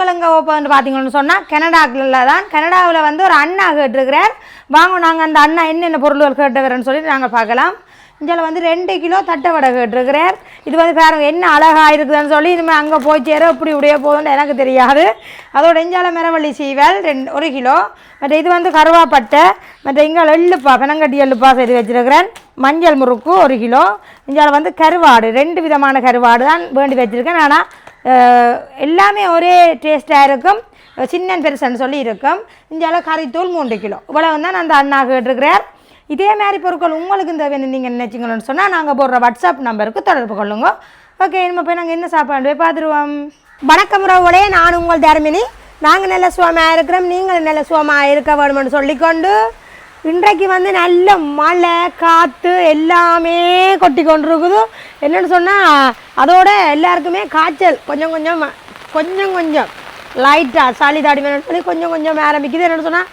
கலங்க ஓப்பன் பார்த்தீங்கன்னு சொன்னால் கனடாக்குள்ள தான் கனடாவில் வந்து ஒரு அண்ணா கேட்டிருக்கிறார். வாங்க நாங்கள் அந்த அண்ணா என்னென்ன பொருள்கள் கேட்டுக்கிறேன்னு சொல்லி நாங்கள் பார்க்கலாம். இதில் வந்து ரெண்டு கிலோ தட்டை வடை கேட்டிருக்கிறார். இது வந்து பாருங்க என்ன அழகாக இருக்குதுன்னு சொல்லி இனிமேல் அங்கே போய் சேர இப்படி இப்படியே போகுதுன்னு எனக்கு தெரியாது. அதோட இஞ்சால மிரவள்ளி சீவல் ரெண்டு ஒரு கிலோ. மற்ற இது வந்து கருவாப்பட்டை. மற்ற இங்கே எள்ளுப்பா பெனங்கட்டி எள்ளுப்பா செய்து வச்சுருக்கிறேன் மஞ்சள் முறுக்கு ஒரு கிலோ. இஞ்சால வந்து கருவாடு ரெண்டு விதமான கருவாடு தான் வேண்டி வச்சுருக்கேன். ஆனால் எல்லாமே ஒரே டேஸ்ட்டாக இருக்கும். சின்னன் பெருசன்னு சொல்லி இருக்கும். இந்தியாவில் கறித்தூள் மூன்று கிலோ. இவ்வளவு தான் அந்த அண்ணா கேட்டிருக்கிறார். இதே மாதிரி பொருட்கள் உங்களுக்கு இந்த வேணும் நீங்கள் நினச்சிங்கன்னு சொன்னால் நாங்கள் போடுற வாட்ஸ்அப் நம்பருக்கு தொடர்பு கொள்ளுங்க. ஓகே நம்ம போய் நாங்கள் என்ன சாப்பாடு போய் பார்த்துருவோம் வணக்கம் ரவுளே நான் உங்கள் தர்மினி. நாங்கள் நல்ல சுவமாக இருக்கிறோம். நீங்கள் நல்ல சுவமாக இருக்க வேணும்னு சொல்லிக்கொண்டு இன்றைக்கு வந்து நல்ல மழை காற்று எல்லாமே கொட்டி கொண்டிருக்குது என்னென்னு சொன்னால் அதோட எல்லாருக்குமே காய்ச்சல். கொஞ்சம் கொஞ்சம் கொஞ்சம் கொஞ்சம். லைட்டாக சளி தாடி வேணும்னு சொல்லி கொஞ்சம் கொஞ்சம் ஆரம்பிக்குது என்னென்னு சொன்னால்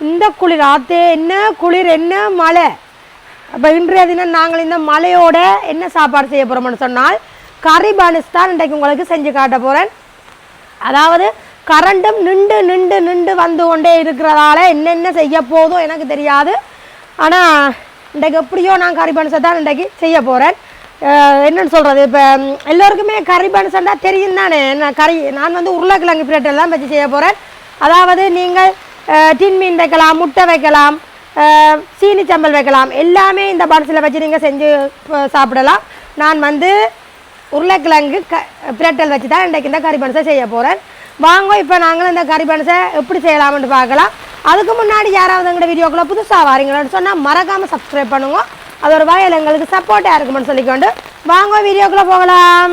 இந்த குளிர் ஆத்தே என்ன குளிர் என்ன மழை? அப்போ இன்றைய தினம் நாங்கள் இந்த மழையோட என்ன சாப்பாடு செய்ய போகிறோம்னு சொன்னால் கறி பானிஸ் தான் இன்றைக்கு உங்களுக்கு செஞ்சு காட்ட போகிறேன் அதாவது கரண்டும் நின்று நின்று நின்று வந்து கொண்டே இருக்கிறதால என்னென்ன செய்ய போதும் எனக்கு தெரியாது. ஆனால் இன்றைக்கு எப்படியோ நான் கறி பனுசை தான் இன்றைக்கு செய்ய போகிறேன் என்னன்னு சொல்கிறது இப்போ எல்லோருக்குமே கறி பனிசண்டா தெரியும் தானே? நான் கறி நான் வந்து உருளைக்கிழங்கு பிரெட் தான் வச்சு செய்ய போகிறேன் அதாவது நீங்கள் டின் மீன் வைக்கலாம் முட்டை வைக்கலாம் சீனி சம்பல் வைக்கலாம். எல்லாமே இந்த பன்ஸில் வச்சு நீங்கள் செஞ்சு சாப்பிடலாம். நான் வந்து உருளைக்கிழங்கு க பிரட்டல் வச்சு தான் இன்றைக்கு இந்த கறி பனசை செய்ய போகிறேன் வாங்க இப்போ நாங்களும் இந்த கறி பனசை எப்படி செய்யலாம்னு பார்க்கலாம். அதுக்கு முன்னாடி யாராவது எங்களோட வீடியோக்குள்ளே புதுசாக வாரீங்களான்னு சொன்னால் மறக்காமல் சப்ஸ்கிரைப் பண்ணுங்க. அது ஒரு வகையில் எங்களுக்கு சப்போர்ட்டாக இருக்குமென்னு சொல்லிக்கொண்டு வாங்க வீடியோக்குள்ளே போகலாம்.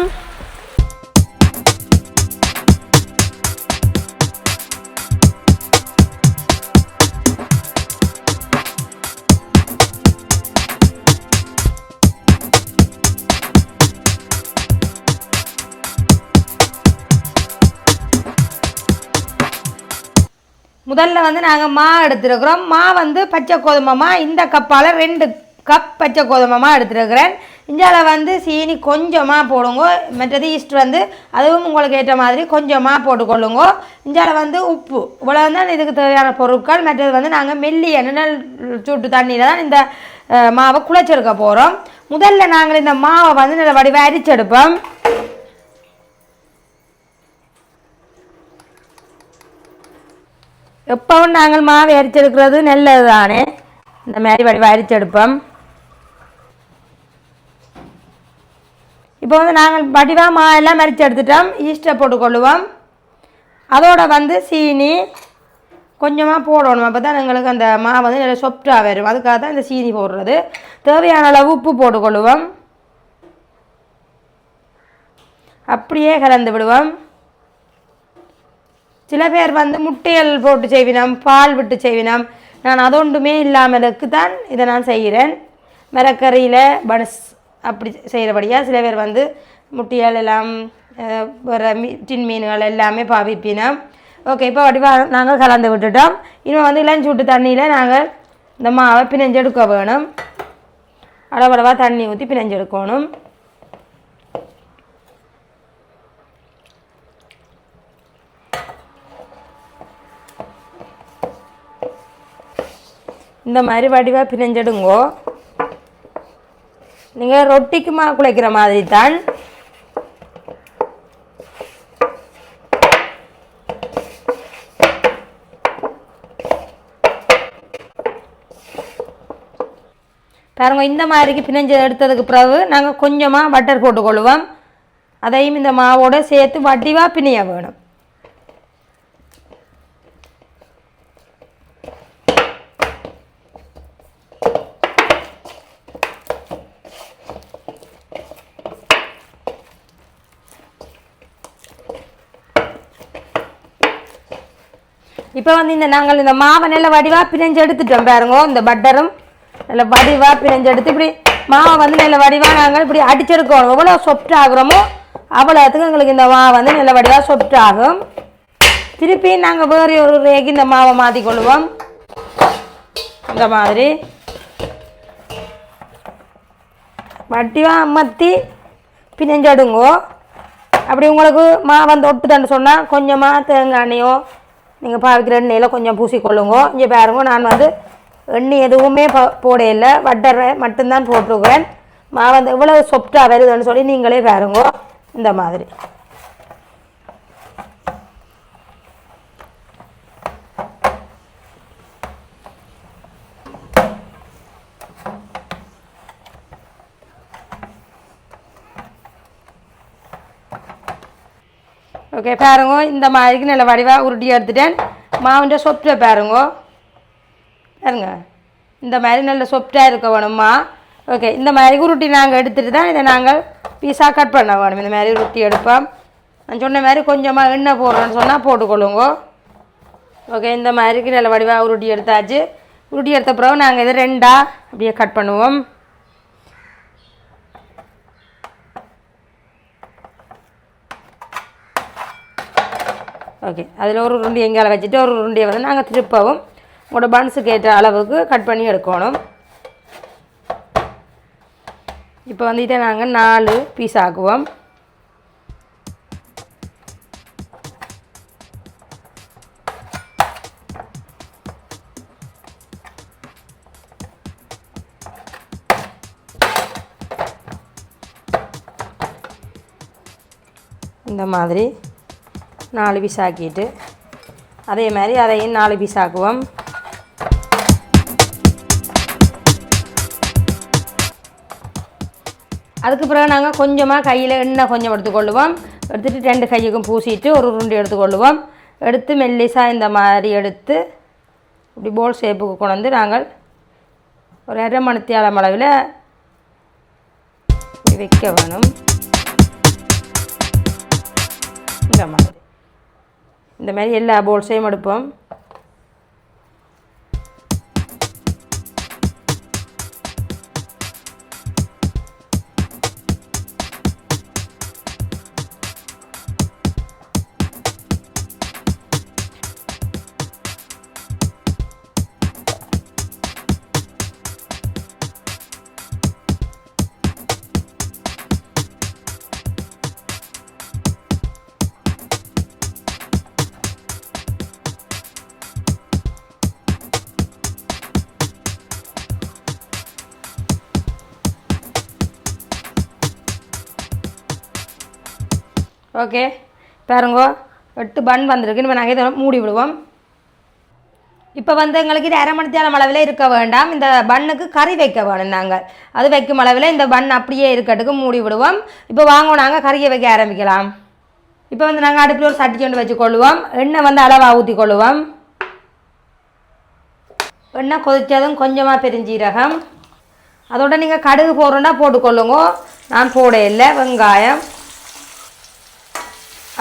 முதல்ல வந்து நாங்கள் மா எடுத்துருக்குறோம். மா வந்து பச்சை கோதுமை மா இந்த கப்பால் ரெண்டு கப் பச்சை கோதுமை எடுத்துருக்கிறேன். இஞ்சால வந்து சீனி கொஞ்சமாக போடுங்க. மற்றது ஈஸ்ட் வந்து அதுவும் உங்களுக்கு ஏற்ற மாதிரி கொஞ்சமாக போட்டுக்கொள்ளுங்க. இஞ்சால வந்து உப்பு. இவ்வளோ தான் இதுக்கு தேவையான பொருட்கள். மற்றது வந்து நாங்கள் மெல்லிய நிழல் சூட்டு தண்ணியில் தான் இந்த மாவை குழைச்செடுக்க போகிறோம் முதல்ல நாங்கள் இந்த மாவை வந்து நல்ல வடிவ அரிச்செடுப்போம். எப்பவும் நாங்கள் மாவு அரிச்செடுக்கிறது நல்லது தானே இந்த மாதிரி வடிவ அரிச்செடுப்போம் இப்போ வந்து நாங்கள் வடிவாக மா எல்லாம் அரிச்சு எடுத்துட்டோம் ஈஸ்டை போட்டுக்கொள்ளுவோம். அதோட வந்து சீனி கொஞ்சமாக போடணும். அப்போ தான் எங்களுக்கு அந்த மாவு வந்து நல்லா சொப்டாக வரும். அதுக்காக தான் இந்த சீனி போடுறது. தேவையான அளவு உப்பு போட்டுக்கொள்ளுவோம். அப்படியே கலந்து விடுவோம். சில பேர் வந்து முட்டையல் போட்டு செய்வினோம் பால் விட்டு செய்வினோம். நான் அதொன்றுமே இல்லாமலுக்கு தான் இதை நான் செய்கிறேன். மரக்கறியில் பனஸ் அப்படி செய்கிறபடியாக சில பேர் வந்து முட்டையால் எல்லாம் வர மீ டின் மீன்கள் எல்லாமே பாவிப்பினோம். ஓகே இப்போ வடிவாக நாங்கள் கலந்து விட்டுட்டோம். இன்னும் வந்து இளஞ்சி விட்டு தண்ணியில் நாங்கள் இந்த மாவை பிணைஞ்செடுக்க வேணும். அளவளவாக தண்ணி ஊற்றி பிணைஞ்செடுக்கணும். இந்த மாதிரி வடிவாக பிணைஞ்செடுங்கோ நீங்கள் ரொட்டிக்கு மா குழைக்கிற மாதிரி தான். பாருங்க இந்த மாதிரிக்கு பிணைஞ்சு எடுத்ததுக்கு பிறகு நாங்கள் கொஞ்சமாக பட்டர் போட்டுக்கொள்வோம். அதையும் இந்த மாவோடு சேர்த்து வடிவாக பிணைய வேணும். இப்போ வந்து இந்த நாங்கள் இந்த மாவை நல்ல வடிவாக பிணைஞ்சு எடுத்துட்டோம் பாருங்க இந்த பட்டரும். நல்ல வடிவாக பிணைஞ்சு எடுத்து இப்படி மாவை வந்து நல்ல வடிவாக நாங்கள் இப்படி அடிச்செடுக்கணும். எவ்வளோ சொப்ட் ஆகுறோமோ அவ்வளோத்துக்கு எங்களுக்கு இந்த மாவை வந்து நல்ல வடிவாக சொப்ட் ஆகும். திருப்பி நாங்கள் வேறு ஒரு ரேக்கு இந்த மாவை மாற்றி கொள்வோம். இந்த மாதிரி. வட்டிவாக அமர்த்தி பிணைஞ்சடுங்கோ. அப்படி உங்களுக்கு மாவை வந்து ஒட்டுதான்னு சொன்னால் கொஞ்சமாக தேங்காய் எண்ணெயோ நீங்கள் பாவிக்கிற எண்ணெயில் கொஞ்சம் பூசிக்கொள்ளுங்க. இங்கே பாருங்க நான் வந்து எண்ணெய் எதுவுமே ப போடையில. வட்டரை மட்டும்தான் போட்டிருக்கிறேன். மாவு வந்து இவ்வளோ சொப்டாக வருதுன்னு சொல்லி நீங்களே பாருங்க. இந்த மாதிரி. ஓகே பாருங்க இந்த மாதிரிக்கு நல்ல வடிவாக உருட்டி எடுத்துட்டேன். மாவுண்ட சொப்டை பாருங்க. பாருங்க இந்த மாதிரி நல்ல சொப்டாக இருக்க வேணும்மா ஓகே இந்த மாதிரி உருட்டி நாங்கள் எடுத்துட்டு தான் இதை நாங்கள் பீஸாக கட் பண்ண வேணும். இந்த மாதிரி உருட்டி எடுப்போம். நான் சொன்ன மாதிரி கொஞ்சமாக எண்ணெய் போடுறேன்னு சொன்னால் போட்டுக்கொள்ளுங்க. ஓகே இந்த மாதிரிக்கு நல்ல வடிவாக உருட்டி எடுத்தாச்சு. உருட்டி எடுத்த பிறகு நாங்கள் இதை ரெண்டாக அப்படியே கட் பண்ணுவோம். ஓகே அதில் ஒரு உருண்டி எங்கால வச்சுட்டு ஒரு உருண்டியை வந்து நாங்கள் திருப்பவும் உங்களோட பன்ஸுக்கு ஏற்ற அளவுக்கு கட் பண்ணி எடுக்கணும். இப்போ வந்துட்டு நாங்கள் நாலு பீஸ் ஆக்குவோம். இந்த மாதிரி. நாலு பீஸ் ஆக்கிட்டு அதே மாதிரி அதையும் நாலு பீஸ் ஆக்குவோம். அதுக்கு பிறகு நாங்கள் கொஞ்சமாக கையில் எண்ணெய் கொஞ்சம் எடுத்துக்கொள்ளுவோம். எடுத்துட்டு ரெண்டு கையுக்கும் பூசிட்டு ஒரு உருண்டை எடுத்துக்கொள்ளுவோம். எடுத்து மெல்லிசா இந்த மாதிரி எடுத்து இப்படி போல் ஷேப்புக்கு கொண்டு வந்து நாங்கள் ஒரு அரை மணித்தியாலம் அளவில் வைக்க வேணும். இந்த மாதிரி. இந்த மாதிரி எல்லா போல்ஸையும் எடுப்போம். ஓகே பாருங்கோ எட்டு பன் வந்திருக்கு. இப்போ நாங்கள் இதை மூடி விடுவோம். இப்போ வந்து எங்களுக்கு இது அரை மணித்தியாலம் அளவில் இருக்க வேண்டாம். இந்த பன்னுக்கு கறி வைக்க வேணும் நாங்கள். அது வைக்கும் அளவில் இந்த பன் அப்படியே இருக்கட்டுக்கு மூடி விடுவோம். இப்போ வாங்க நாங்கள் கறியை வைக்க ஆரம்பிக்கலாம். இப்போ வந்து நாங்கள் அடுப்பில் ஒரு சட்டி கொண்டு வச்சுக்கொள்ளுவோம் எண்ணெய் வந்து அளவாக ஊற்றி கொள்ளுவோம். எண்ணெய் கொதித்ததும் கொஞ்சமாக பெருஞ்சீரகம். அதோட நீங்கள் கடுகு போடுறோன்னா போட்டுக்கொள்ளுங்க. நான் போட இல்லை. வெங்காயம்.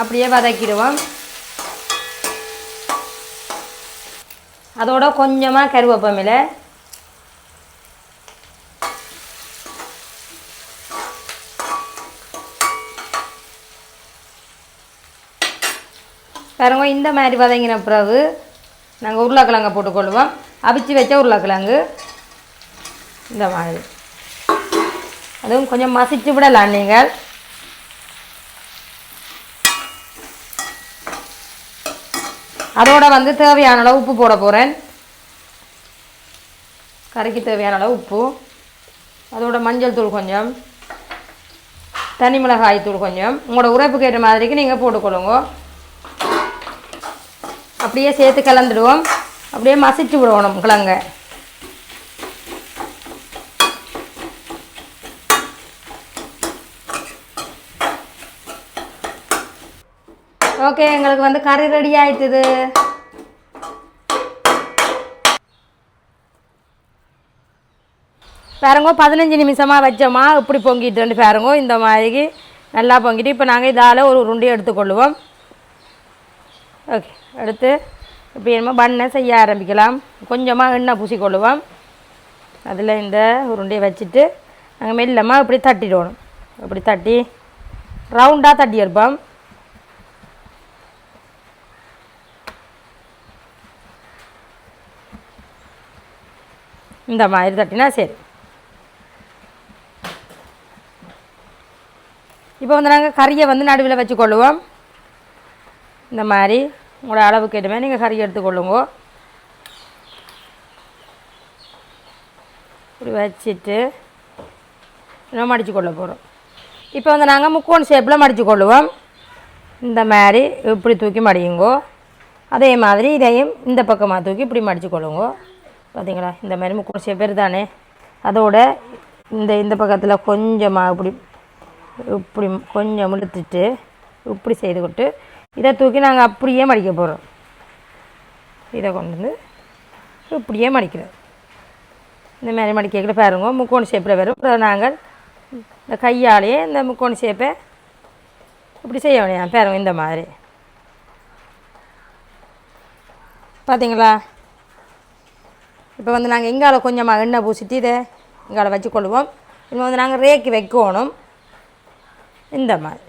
அப்படியே வதக்கிடுவோம். அதோட கொஞ்சமாக கருவேப்பமில பாருங்க இந்த மாதிரி வதங்கின பிறகு நாங்கள் உருளைக்கிழங்க போட்டுக்கொள்வோம். அவிச்சு வச்ச உருளைக்கிழங்கு. இந்த மாதிரி. அதுவும் கொஞ்சம் மசிச்சு விடலாம் நீங்கள். அதோட வந்து தேவையான அளவு உப்பு போட போகிறேன் கறிக்கு தேவையான அளவு உப்பு. அதோட மஞ்சள் தூள் கொஞ்சம். தனி மிளகாய் தூள் கொஞ்சம். உங்களோட உரைப்புக்கு ஏற்ற மாதிரிக்கு நீங்கள் போட்டுக்கொள்ளுங்க. அப்படியே சேர்த்து கலந்துடுவோம். அப்படியே மசிச்சு விடணும் கிழங்க. ஓகே எங்களுக்கு வந்து கறி ரெடி ஆயிட்டுது. பாருங்க பதினஞ்சு நிமிஷமாக வச்சோமா. இப்படி பொங்கிட்டு பாருங்க இந்த மாதிரி நல்லா பொங்கிட்டு. இப்போ நாங்கள் இதால் ஒரு உருண்டையை எடுத்துக்கொள்ளுவோம். ஓகே எடுத்து இப்போ என்னமோ பண்ணை செய்ய ஆரம்பிக்கலாம். கொஞ்சமாக எண்ணெய் பூசிக்கொள்ளுவோம். அதில் இந்த உருண்டையை வச்சுட்டு நாங்கள் மெல்லமாக இப்படி தட்டிடணும். இப்படி தட்டி ரவுண்டாக தட்டி எடுப்போம் இந்த மாதிரி தட்டினா சரி. இப்போ வந்து நாங்கள் கறியை வந்து நடுவில் வச்சுக்கொள்ளுவோம். இந்த மாதிரி உங்களோட அளவுக்கு கேட்டுமே நீங்கள் கறி எடுத்துக்கொள்ளுங்க. இப்படி வச்சுட்டு இன்னும் மடித்து கொள்ள போகிறோம் இப்போ வந்து நாங்கள் முக்கோன் ஷேப்பில் மடித்து கொள்ளுவோம் இந்த மாதிரி இப்படி தூக்கி மடியுங்கோ. அதே மாதிரி இதையும் இந்த பக்கமாக தூக்கி இப்படி மடித்து கொள்ளுங்க பார்த்தீங்களா இந்த மாதிரி முக்கோண ஷேப் பேர் தானே? அதோட இந்த இந்த பக்கத்தில் கொஞ்சமாக இப்படி இப்படி கொஞ்சம் இழுத்துட்டு இப்படி செய்து கொட்டு இதை தூக்கி நாங்கள் அப்படியே மடிக்க போகிறோம் இதை கொண்டு வந்து இப்படியே மடிக்கிறோம். இந்த மாதிரி மடிக்கல பாருங்க. முக்கோண ஷேப்பில் வரும். அப்புறம் நாங்கள் இந்த கையாலேயே இந்த முக்கோண ஷேப்பை இப்படி செய்ய வேண்டியது பாருங்க இந்த மாதிரி. பார்த்தீங்களா இப்போ வந்து நாங்கள் இங்கால கொஞ்சமாக எண்ணெய் பூசிட்டு இதை இங்கால வச்சுக்கொள்வோம். இன்னும் வந்து நாங்கள் ரேக்கி வைக்கணும். இந்த மாதிரி.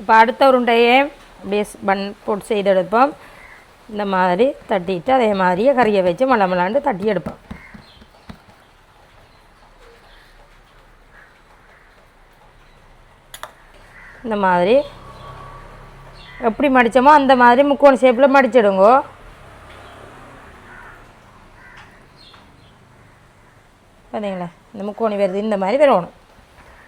இப்போ அடுத்த உருண்டையே அப்படியே பன் போட்டு செய்து எடுப்போம். இந்த மாதிரி தட்டிட்டு அதே மாதிரியே கறியை வச்சு மலை மலாண்டு தட்டி எடுப்போம். இந்த மாதிரி. எப்படி மடித்தோமோ அந்த மாதிரி முக்கோண ஷேப்பில் மடிச்சிடுங்கோ. பார்த்தீங்களா இந்த முக்கோணி வருது இந்த மாதிரி வரணும்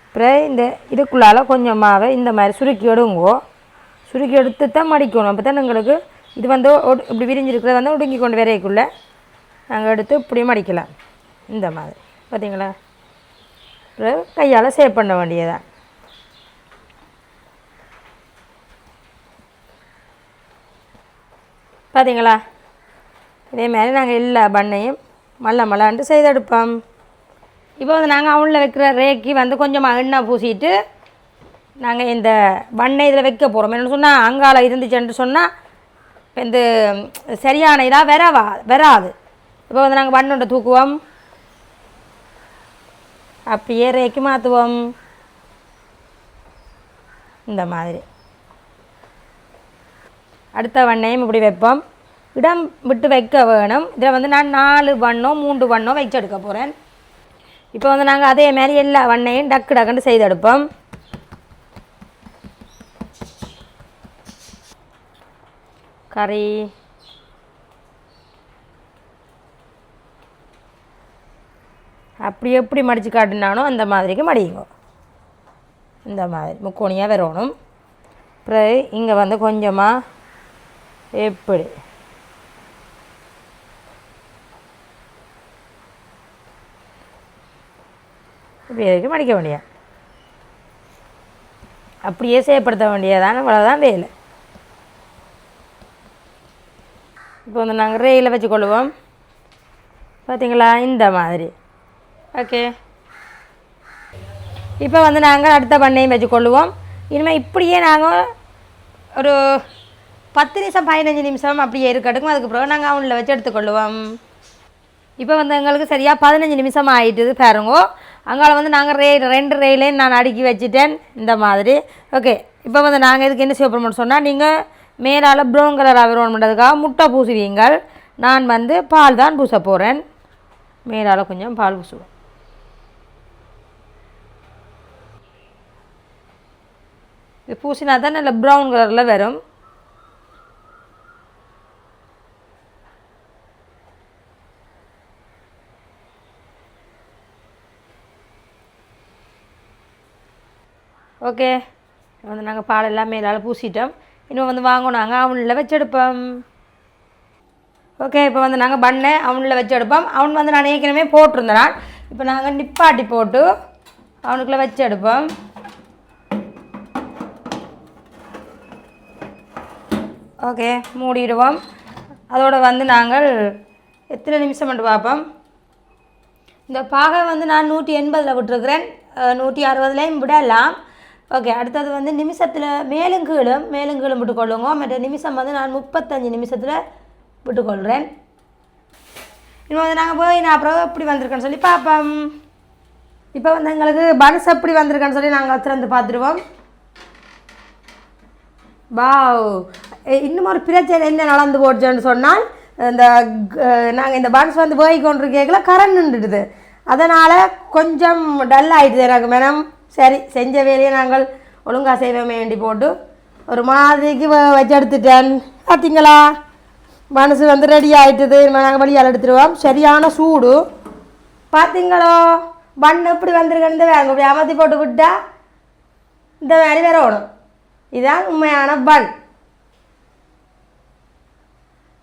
அப்புறம் இந்த இதுக்குள்ளால் கொஞ்சம் மாவை இந்த மாதிரி சுருக்கி எடுங்கோ. சுருக்கி எடுத்து தான் மடிக்கணும். அப்போ தான் எங்களுக்கு இது வந்து ஒடு- இப்படி விரிஞ்சிருக்கிறது வந்து ஒடுங்கி கொண்டு வரைக்குள்ளே நாங்கள் எடுத்து இப்படி மடிக்கலாம். இந்த மாதிரி. பார்த்தீங்களா அப்புறம் கையால் சேவ் பண்ண வேண்டியதான் பார்த்தீங்களா இதே மாதிரி நாங்கள் எல்லா பண்ணையும் மல்ல மல்லாண்டு செய்தெடுப்போம். இப்போ வந்து நாங்கள் அவனில் வைக்கிற ரேக்கி வந்து கொஞ்சமாக எண்ணெய் பூசிட்டு நாங்கள் இந்த வண்ணை இதில் வைக்க போகிறோம் என்னென்னு சொன்னால் அங்கால இருந்துச்சுன்னு சொன்னால் இப்போ இந்த சரியான இதாக வரவா வராது இப்போ வந்து நாங்கள் வண்ணோட தூக்குவோம். அப்படியே ரேக்கி மாற்றுவோம் இந்த மாதிரி. அடுத்த வண்ணையும் இப்படி வைப்போம். இடம் விட்டு வைக்க வேணும். இதில் வந்து நான் நாலு வண்ணம் மூன்று வண்ணம் வச்சு எடுக்க போகிறேன் இப்போ வந்து நாங்கள் அதே மாதிரி எல்லா வண்ணையும் டக்கு டக்குன்னு செய்து எடுப்போம் கறி. அப்படி எப்படி மடித்து காட்டினானோ அந்த மாதிரிக்கு மடியுங்க. இந்த மாதிரி முக்கோணியாக வரணும் அப்புறம் இங்கே வந்து கொஞ்சமாக எப்படி பேருக்கு மடிக்க வேண்டிய அப்படியே செயற்படுத்த வேண்டியதான அவ்வளோதான் வேலை. இப்போ வந்து நாங்கள் ரேயில் கொள்வோம் பார்த்தீங்களா இந்த மாதிரி. ஓகே இப்போ வந்து நாங்கள் அடுத்த பண்ணையும் வச்சுக்கொள்ளுவோம் இனிமேல் இப்படியே நாங்கள் ஒரு பத்து நிமிஷம் பதினஞ்சு நிமிஷம் அப்படியே இருக்கட்டும். அதுக்கு பிறகு நாங்கள் அவனில் வச்சு எடுத்துக்கொள்வோம். இப்போ வந்து எங்களுக்கு சரியாக பதினஞ்சு நிமிஷம் ஆகிட்டுது பாருங்கோ. அங்கால வந்து நாங்கள் ரே ரெண்டு ரயிலையும் நான் அடுக்கி வச்சுட்டேன். இந்த மாதிரி. ஓகே இப்போ வந்து நாங்கள் இதுக்கு என்ன செய்ய போகிறோம்னு சொன்னால் நீங்கள் மேலால் ப்ரௌன் கலராக பண்ணுறதுக்காக முட்டை பூசுவீங்கள். நான் வந்து பால் தான் பூச போகிறேன் மேலால் கொஞ்சம் பால் பூசுவேன் இது பூசினா தான் நல்ல ப்ரௌன் கலரில் வரும். ஓகே. வந்து நாங்கள் பாலெல்லாம் மேலால் பூசிட்டோம். இன்னும் வந்து வாங்கணும் நாங்கள் அவனில் வச்செடுப்போம். ஓகே இப்போ வந்து நாங்கள் பண்ணை அவனில் வச்செடுப்போம். அவன் வந்து நான் ஏற்கனவே போட்டிருந்தேன். நான் இப்போ நாங்கள் நிப்பாட்டி போட்டு அவனுக்குள்ளே வச்செடுப்போம். ஓகே மூடிடுவோம். அதோடு வந்து நாங்கள் எத்தனை நிமிஷம் மட்டும் பார்ப்போம். இந்த பாகை வந்து நான் நூற்றி எண்பதில் விட்டுருக்குறேன். நூற்றி அறுபதுலேயும் விடலாம். ஓகே அடுத்தது வந்து நிமிஷத்தில் மேலும் கீழும் மேலும் கீழும் விட்டுக்கொள்ளுங்க. மற்ற நிமிஷம் வந்து நான் முப்பத்தஞ்சு நிமிஷத்தில் விட்டுக்கொள்கிறேன் இன்னும் வந்து நாங்கள் போய் நான் அப்புறம் எப்படி வந்திருக்கேன்னு சொல்லி பார்ப்போம். இப்போ வந்து எங்களுக்கு பன்ஸ் எப்படி வந்திருக்கேன்னு சொல்லி நாங்கள் திறந்து பார்த்துருவோம். வாவ் இன்னும் ஒரு பிரச்சனை என்ன நடந்து போச்சுன்னு சொன்னால் இந்த நாங்கள் இந்த பன்ஸ் வந்து போய் கொண்டிருக்கேக்கில் கரண்ட் நின்றுடுது. அதனால் கொஞ்சம் டல் ஆகிடுது எனக்கு மேடம் சரி செஞ்ச வேலையை நாங்கள் ஒழுங்கா செய்வோமே வேண்டி போட்டு ஒரு மாதிரிக்கு வச்செடுத்துட்டேன். வச்சு பார்த்தீங்களா மனசு வந்து ரெடி ஆயிட்டுது. நாங்கள் வழியால் எடுத்துருவோம். சரியான சூடு. பார்த்தீங்களோ பன் எப்படி வந்திருக்கேன்னு வேங்க இப்படி அமர்த்தி போட்டு விட்டா இந்த மாதிரி வரணும். இதுதான் உண்மையான பன்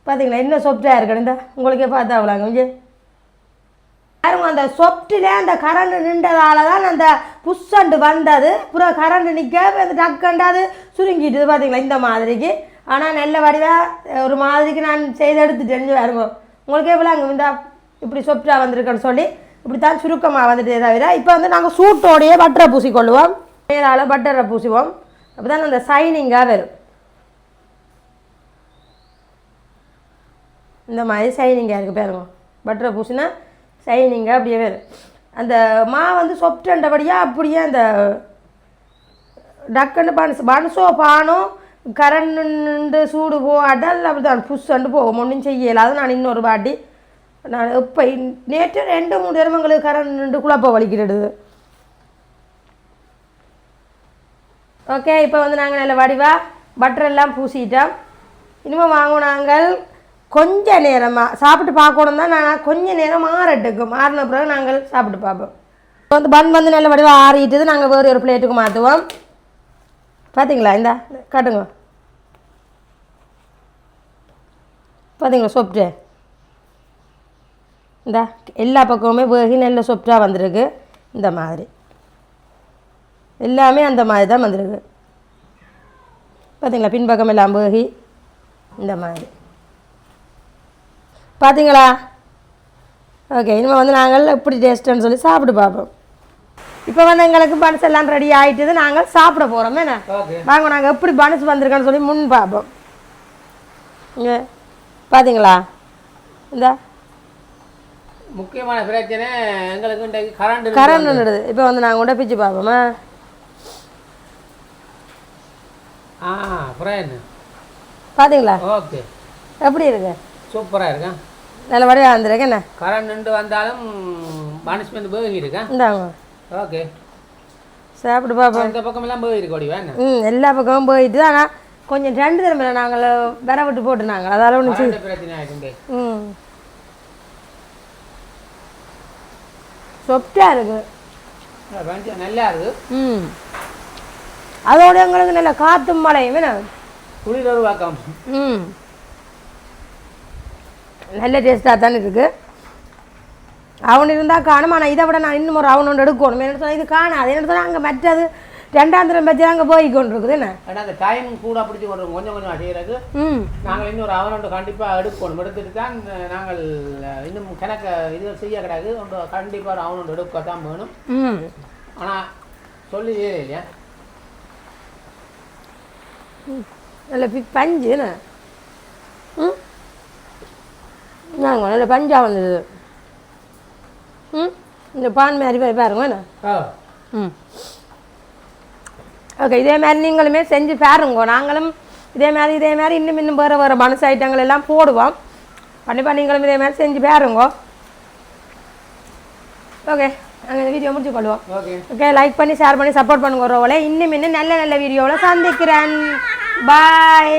பார்த்தீங்களா இன்னும் சொப்டாக இருக்கணும் இந்த உங்களுக்கே பார்த்தா அவ்வளோங்க கொஞ்சம் பாருங்க அந்த சொப்டிலே அந்த கரண்ட் நின்றதால தான் அந்த புஷ்ஷண்டு வந்தது. புற கரண்ட் நிற்க அந்த டக்கண்டு சுருங்கிட்டுது பார்த்தீங்களா இந்த மாதிரிக்கு. ஆனால் நல்ல வடிவாக ஒரு மாதிரிக்கு நான் செய்து எடுத்துட்டேன் பாருங்க. உங்களுக்கு எவ்வளோ அங்கே இந்த இப்படி சொப்டாக வந்திருக்கேன்னு சொல்லி இப்படி தான் சுருக்கமாக வந்துட்டே தவிர இப்போ வந்து நாங்கள் சூட்டோடையே பட்டரை பூசிக்கொள்வோம் மேலால் பட்டரை பூசுவோம். அப்போ தான் அந்த சைனிங்காக வரும். இந்த மாதிரி சைனிங்காக இருக்குது பாருங்க. பட்டரை பூசினா ஷைனிங்காக அப்படியே வரும் அந்த மா வந்து சொப்டண்டபடியாக அப்படியே அந்த டக்குன்னு பனசு பனசோ பானோ கரண்டு சூடு போட்டால் அப்படி தான் புஷ்ஷண்டு போகும். ஒன்றும் செய்யலை. அது நான் இன்னொரு வாட்டி நான் இப்போ நேற்று ரெண்டு மூணு எருமங்களுக்கு கரண்டு குழப்பம் வலிக்கிறது ஓகே இப்போ வந்து நாங்கள் நல்ல வடிவாக பட்டர் எல்லாம் பூசிட்டோம். இனிமேல் வாங்குவோம் நாங்கள். கொஞ்ச நேரமாக சாப்பிட்டு பார்க்கணும் தான் நான் கொஞ்ச நேரம் மாறட்டுக்கு. மாறின பிறகு நாங்கள் சாப்பிட்டு பார்ப்போம். இப்போ வந்து பன் வந்து நல்ல வடிவாக ஆறிட்டுது நாங்கள் வேறு ஒரு பிளேட்டுக்கு மாற்றுவோம். பார்த்தீங்களா இந்தா காட்டுங்க. பார்த்தீங்களா சொப்ட்டு இந்த எல்லா பக்கமுமே வேகி நல்ல சொப்டாக வந்திருக்கு. இந்த மாதிரி. எல்லாமே அந்த மாதிரி தான் வந்திருக்கு. பார்த்தீங்களா பின்பக்கம் எல்லாம் வேகி இந்த மாதிரி. பார்த்தீங்களா ஓகே இனிமேல் வந்து நாங்கள் எப்படி டேஸ்ட்டுன்னு சொல்லி சாப்பிட்டு பார்ப்போம். இப்போ வந்து எங்களுக்கு பனஸ் எல்லாம் ரெடி ஆயிட்டுது நாங்கள் சாப்பிட போகிறோம் என்ன? வாங்க நாங்கள் எப்படி பனஸ் வந்திருக்கான்னு சொல்லி முன் பார்ப்போம். இங்கே பார்த்தீங்களா இந்த. முக்கியமான பிரச்சனை எங்களுக்கு கரண்ட் கரண்ட் நின்றுது இப்போ வந்து நாங்கள் கூட பிச்சு பார்ப்போமா? ஆ அப்புறம் பார்த்தீங்களா ஓகே எப்படி இருக்கு? சூப்பராக இருக்கேன் நல்ல வடிவாக வந்திருக்கு என்ன? கரண்ட் நின்று வந்தாலும் பனிஷ்மெண்ட் போய் இருக்கேன் இந்தாங்க. ஓகே. சாப்பிட்டு பார்ப்போம் இந்த பக்கம் எல்லாம் போய் இருக்கு ம் எல்லா பக்கமும் போயிட்டு ஆனால் கொஞ்சம் ரெண்டு தடவை நாங்கள் விர விட்டு போட்டு நாங்கள் அதால் ஒன்று பிரச்சனை ம். சொப்டாக இருக்கு. நல்லா இருக்கு. ம். அதோட எங்களுக்கு நல்ல காற்றும் மழையும் என்ன? குளிர் ஒரு பக்கம் ம். நல்ல டேஸ்ட்டாக தானே இருக்கு. அவன் இருந்தால் காணும் ஆனால் இதை விட நான் இன்னும் ஒரு அவன் ஒன்று எடுக்கணும். என்ன சொன்னால் இது காணாது. என்ன சொன்னால் அங்கே மற்றது ரெண்டாம் தரம் பற்றி அங்கே போய் கொண்டு இருக்குது என்ன அந்த டைம் கூட பிடிச்சி கொண்டு கொஞ்சம் கொஞ்சம் செய்யறதுக்கு ம். நாங்கள் இன்னொரு அவனோட கண்டிப்பாக எடுக்கணும். எடுத்துட்டு தான் நாங்கள் இன்னும் கணக்க இது செய்ய கிடையாது கண்டிப்பாக அவனோட எடுக்க தான் வேணும். ம். ஆனால் சொல்லி வேறு இல்லையா? நல்ல பி பஞ்சு என்ன? ம்? நாங்கள் நல்ல பஞ்சா வந்தது. ம்? இந்த பான் மாதிரி போய் பாருங்க என்ன? ம். ஓகே இதே மாதிரி நீங்களுமே செஞ்சு பாருங்க. நாங்களும் இதே மாதிரி இதே மாதிரி இன்னும் இன்னும் வேறு வேறு மனசு ஐட்டங்கள் எல்லாம் போடுவோம். கண்டிப்பாக நீங்களும் இதே மாதிரி செஞ்சு பாருங்க. ஓகே நாங்கள் இந்த வீடியோ முடிச்சு கொள்வோம். ஓகே ஓகே லைக் பண்ணி ஷேர் பண்ணி சப்போர்ட் பண்ணுங்க ரோவலை. இன்னும் இன்னும் நல்ல நல்ல வீடியோவில் சந்திக்கிறேன். பாய்